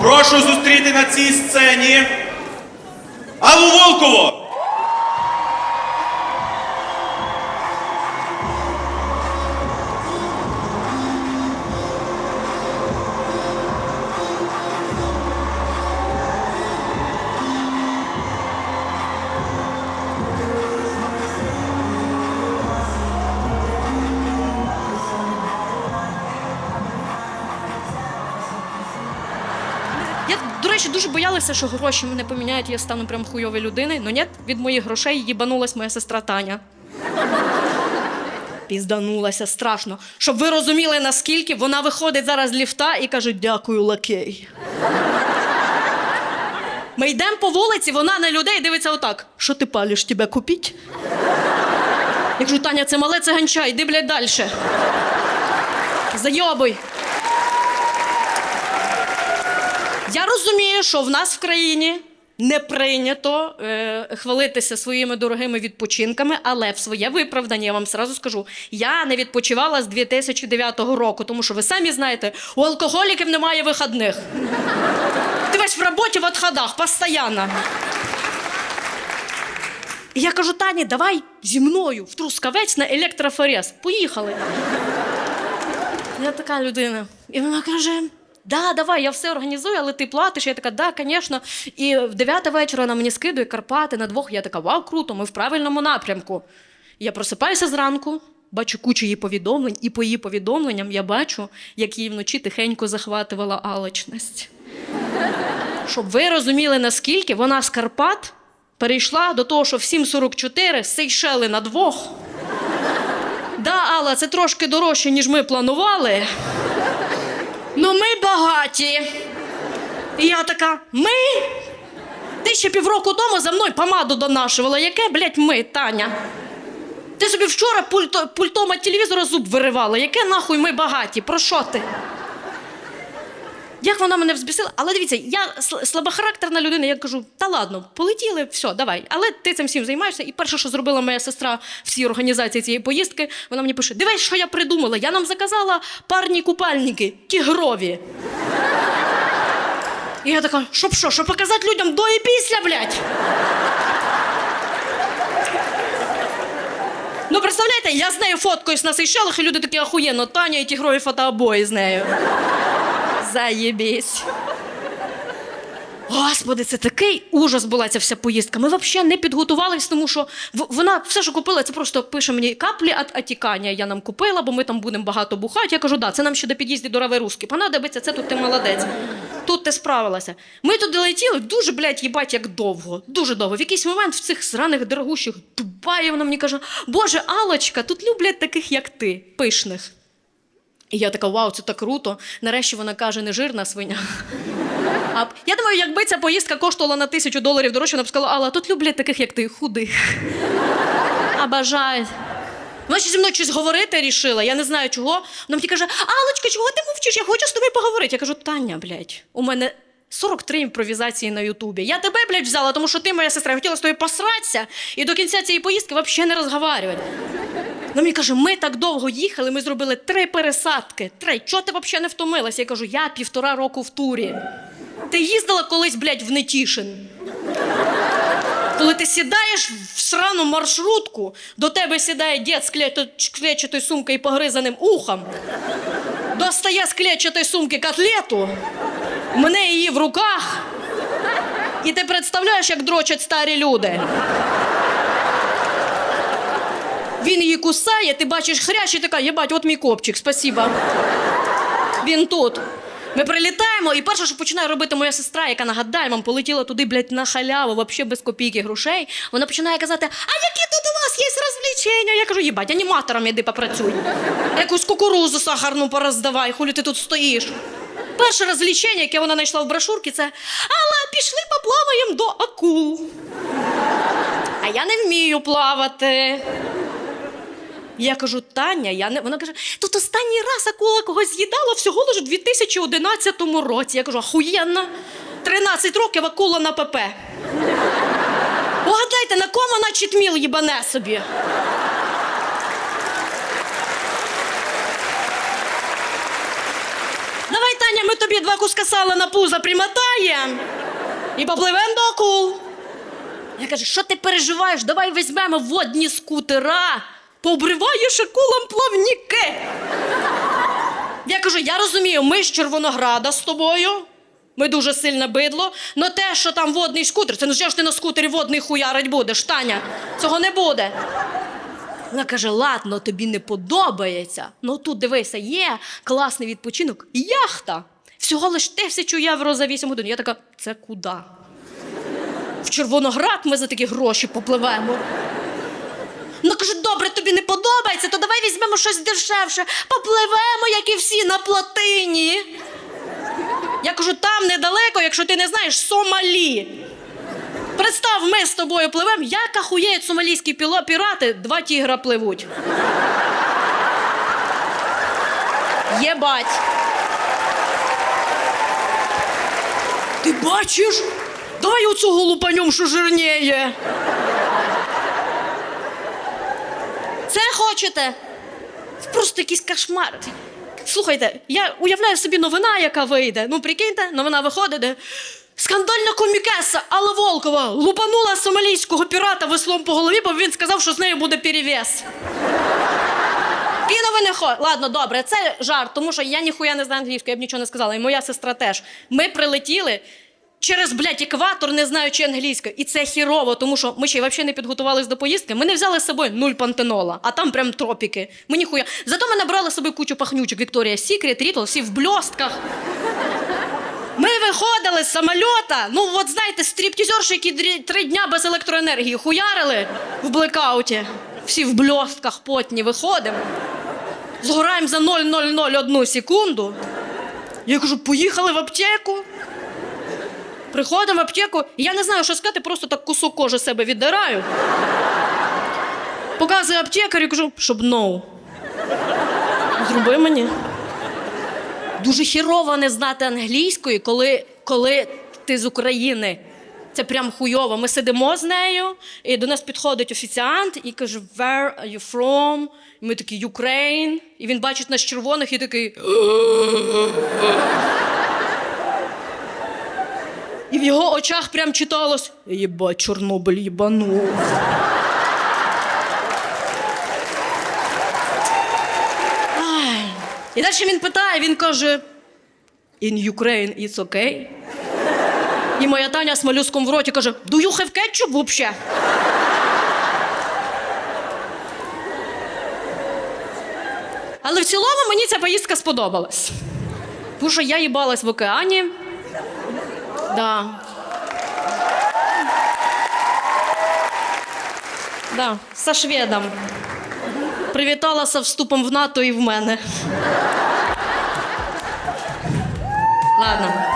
Прошу зустріти на цій сцені Аллу Волкову! Я, до дуже боялася, що гроші мене поміняють, я стану прям хуйовою людиною. Ну ні, від моїх грошей їбанулась моя сестра Таня. Пізданулася страшно. Щоб ви розуміли, наскільки вона виходить зараз з ліфта і каже: дякую, лакей. Ми йдемо по вулиці, вона на людей дивиться отак. Що ти палиш, тебе купіть? Я кажу, Таня, це мале циганча, йди, блядь, далі. Зайобуй. Я розумію, що в нас в країні не прийнято е, хвалитися своїми дорогими відпочинками, але в своє виправдання я вам сразу скажу: я не відпочивала з 2009 року, тому що ви самі знаєте, у алкоголіків немає вихідних. Ти весь в роботі в отходах, постійно. І я кажу, Тані, давай зі мною в Трускавець на електрофорез. Поїхали. Я така людина. І вона каже: Да, давай, я все організую, але ти платиш. Я така, да, звісно. І в 9 вечора вона мені скидує Карпати на двох. Я така, вау, круто, ми в правильному напрямку. Я просипаюся зранку, бачу кучу її повідомлень, і по її повідомленням я бачу, як її вночі тихенько захватувала алечність. Щоб ви розуміли, наскільки вона з Карпат перейшла до того, що в 7.44 Сейшели на двох. Да, Алла, це трошки дорожче, ніж ми планували. Ну ми багаті. І я така, ми? Ти ще півроку тому за мною помаду донашувала. Яке, блядь, ми, Таня? Ти собі вчора пульто, пультом від телевізора зуб виривала. Яке нахуй ми багаті? Про що ти? Як вона мене взбісила? Але дивіться, я сл- слабохарактерна людина, я кажу, та ладно, полетіли, все, давай. Але ти цим всім займаєшся. І перше, що зробила моя сестра в цій організації цієї поїздки, вона мені пише: дивись, що я придумала. Я нам заказала парні купальники, тігрові. І я така, щоб що, щоб показати людям до і після, блядь. Ну, представляєте, я з нею фоткаюсь на Сейшелах, і люди такі охуєнно, Таня і тігрові фотообої з нею. Заєбісь. Господи, це такий ужас була ця вся поїздка. Ми взагалі не підготувалися, тому що вона все, що купила, це просто пише мені каплі від отікання. Я нам купила, бо ми там будемо багато бухати. Я кажу, да, це нам ще до під'їзду до Рави Руски. Понадобиться, це тут ти молодець. Тут ти справилася. Ми туди летіли дуже, блядь, їбать, як довго. Дуже довго. В якийсь момент в цих сраних дорогущих Дубаї вона мені каже: Боже, Алочка, тут люблять таких, як ти, пишних. І я така, вау, це так круто. Нарешті вона каже, не жирна свиня. А я думаю, якби ця поїздка коштувала на тисячу доларів дорожче, вона б сказала, Алла, тут люблять таких, як ти, худих. А бажають. Вона ще зі мною щось говорити рішила, я не знаю чого. Вона мені каже: Аллочка, чого ти мовчиш? Я хочу з тобою поговорити. Я кажу, Таня, блядь, у мене 43 імпровізації на Ютубі. Я тебе, блядь, взяла, тому що ти моя сестра. Я хотіла з тобою посратися і до кінця цієї поїздки взагалі не розговорювати. Вона мені каже, ми так довго їхали, ми зробили три пересадки. Три. Чого ти взагалі не втомилася? Я кажу, я півтора року в турі. Ти їздила колись, блядь, в Нетішин. Коли ти сідаєш в срану маршрутку, до тебе сідає дід з кле- клетчатою сумкою і погризаним ухом, достає з клетчатої сумки котлету, мене її в руках, і ти представляєш, як дрочать старі люди. Він її кусає, ти бачиш хрящ і така, єбать, от мій копчик, спасіба. Він тут. Ми прилітаємо, і перше, що починає робити моя сестра, яка нагадаю, вам полетіла туди, блядь, на халяву, вообще без копійки грошей. Вона починає казати: А які тут у вас є розвлечення? Я кажу, їбать, аніматором іди попрацюй. Якусь кукурузу сахарну пороздавай, хулі ти тут стоїш. Перше розвлечення, яке вона знайшла в брошурці, це Алла, пішли поплаваємо до акул. А я не вмію плавати. Я кажу, Таня, я не. Вона каже, тут останній раз акула когось з'їдала всього лише у 2011 році. Я кажу, ахуєнно. 13 років акула на ПП. Угадайте, на кому вона читміл їбане собі? Давай, Таня, ми тобі два куска сала на пузо примотаємо і попливемо до акул. Я кажу, що ти переживаєш? Давай візьмемо водні скутера, пообриваєш акулам плавніки. Я кажу, я розумію, ми з Червонограда з тобою. Ми дуже сильне бидло. Но те, що там водний скутер, це ну що ж ти на скутері водний хуярить будеш, Таня? Цього не буде. Вона каже: ладно, тобі не подобається. Ну тут дивися, є класний відпочинок, яхта. Всього лиш тисячу євро за 8 годин. Я така, це куди? В Червоноград ми за такі гроші попливемо. Ну каже, добре, тобі не подобається, то давай візьмемо щось дешевше. Попливемо, як і всі, на плотині. Я кажу, там недалеко, якщо ти не знаєш, Сомалі. Представ, ми з тобою пливемо, як ахуєють сомалійські пірати, два тігра пливуть. Єбать. Ти бачиш? Дай оцю голупанюм, що жирніє. Це хочете? Це просто якийсь кошмар. Слухайте, я уявляю собі новина, яка вийде. Ну, прикиньте, новина виходить, де скандальна комікеса Алла Волкова лупанула сомалійського пірата веслом по голові, бо він сказав, що з нею буде перевес. І новини хо. Ладно, добре, це жарт, тому що я ніхуя не знаю англійську, я б нічого не сказала, і моя сестра теж. Ми прилетіли через, блядь, екватор, не знаючи англійською. І це хірово, тому що ми ще взагалі не підготувалися до поїздки. Ми не взяли з собою нуль пантенола, а там прям тропіки. Ми ніхуя. Зато ми набрали з собою кучу пахнючок Вікторія Сікрет, Рітл, всі в бльостках. Ми виходили з самольота. Ну, от знаєте, стріптізерші, які три дня без електроенергії хуярили в блекауті. Всі в бльостках потні виходимо. Згораємо за 0,001 секунду. Я кажу, поїхали в аптеку. Приходимо в аптеку, я не знаю, що сказати, просто так кусок кожи себе віддираю. Показую аптекарю, кажу, щоб no. Зроби мені. Дуже хірово не знати англійської, коли, коли ти з України. Це прям хуйово. Ми сидимо з нею, і до нас підходить офіціант і каже: Where are you from? І ми такі Ukraine. І він бачить нас червоних і такий. І в його очах прям читалось: Єбать, Чорнобиль їбанув. І далі він питає, він каже: In Ukraine it's okay. І моя Таня з малюском в роті каже: Do you have ketchup вообще? Але в цілому мені ця поїздка сподобалась. Тому що я їбалась в океані. Да. Да, со шведом. Привіталася вступом в НАТО і в мене. Ладно.